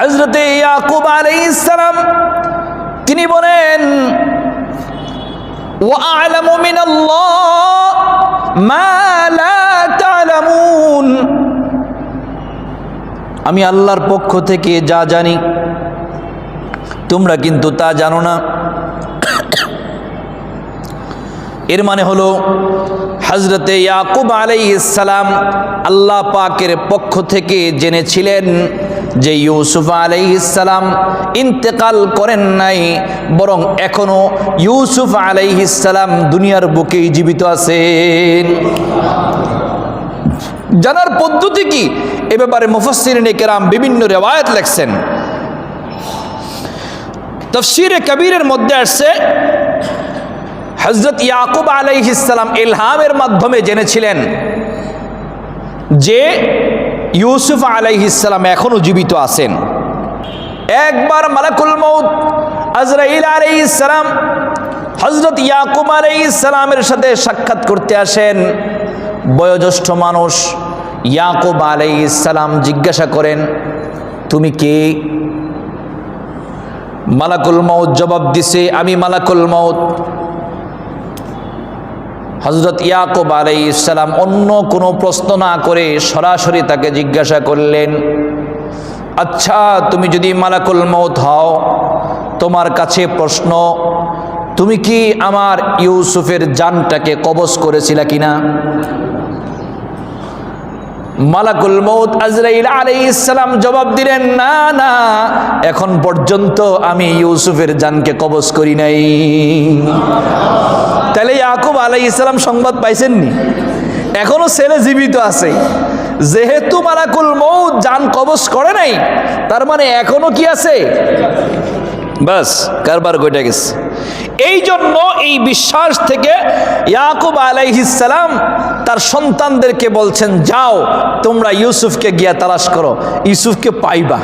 হজরতে ইয়াকুব আলী তিনি বলেন ও আলামু মিনাল্লাহ মা লা তালামুন। আমি আল্লাহর পক্ষ থেকে যা জানি, তোমরা কিন্তু তা জানো না। এর মানে হলো হজরতে ইয়াকুব আলাই আল্লাহ পাকের পক্ষ থেকে জেনেছিলেন যে ইউসুফ আলাইহিসালাম ইন্তেকাল করেন নাই, বরং এখনও ইউসুফ আলাইহিসালাম দুনিয়ার বুকেই জীবিত আছেন। জানার পদ্ধতি কি? এ ব্যাপারে মুফসিরিন কেরাম বিভিন্ন রেওয়ায়ত লেখছেন। তফসিরে কবিরের মধ্যে আসছে হজরত ইয়াকুব আলাইহিসালাম ইলহামের মাধ্যমে জেনেছিলেন যে ইউসুফ আলাইহিসালাম এখনও জীবিত আছেন। একবার মালাকুল মৌত আজরাইল আলাইহিসালাম হজরত ইয়াকুব আলাইহিসালামের সাথে সাক্ষাৎ করতে আসেন। বয়োজ্যেষ্ঠ মানুষ ইয়াকুব আলাইহিসালাম জিজ্ঞাসা করেন, তুমি কে? মালাকুল মৌত জবাব দিছে, আমি মালাকুল মৌত হজরত ইয়াকুব আলাই ইসলাম অন্য কোনো প্রশ্ন না করে সরাসরি তাকে জিজ্ঞাসা করলেন আচ্ছা তুমি যদি মালাকুল মৌত হও, তোমার কাছে প্রশ্ন, তুমি কি আমার ইউসুফের জানটাকে কবজ করেছিলা কিনা? মালাকুল মৌত আজরাইল আলাই ইসলাম জবাব দিলেন, না না, এখন পর্যন্ত আমি ইউসুফের জানকে কবজ করি নাই। তাহলে ইয়াকুব আলাই ইসলাম সংবাদ পাইছেননি? এখনও ছেলে জীবিত আছে। যেহেতু মালাকুল মৌত যান কবজ করে নাই, তার মানে এখনও কি আছে? বাস, কারবার কইটা গেছে। এই জন্য এই বিশ্বাস থেকে ইয়াকুব আলাইহিসালাম তার সন্তানদেরকে বলছেন, যাও, তোমরা ইউসুফকে গিয়া তালাশ করো। ইউসুফকে পাইবা।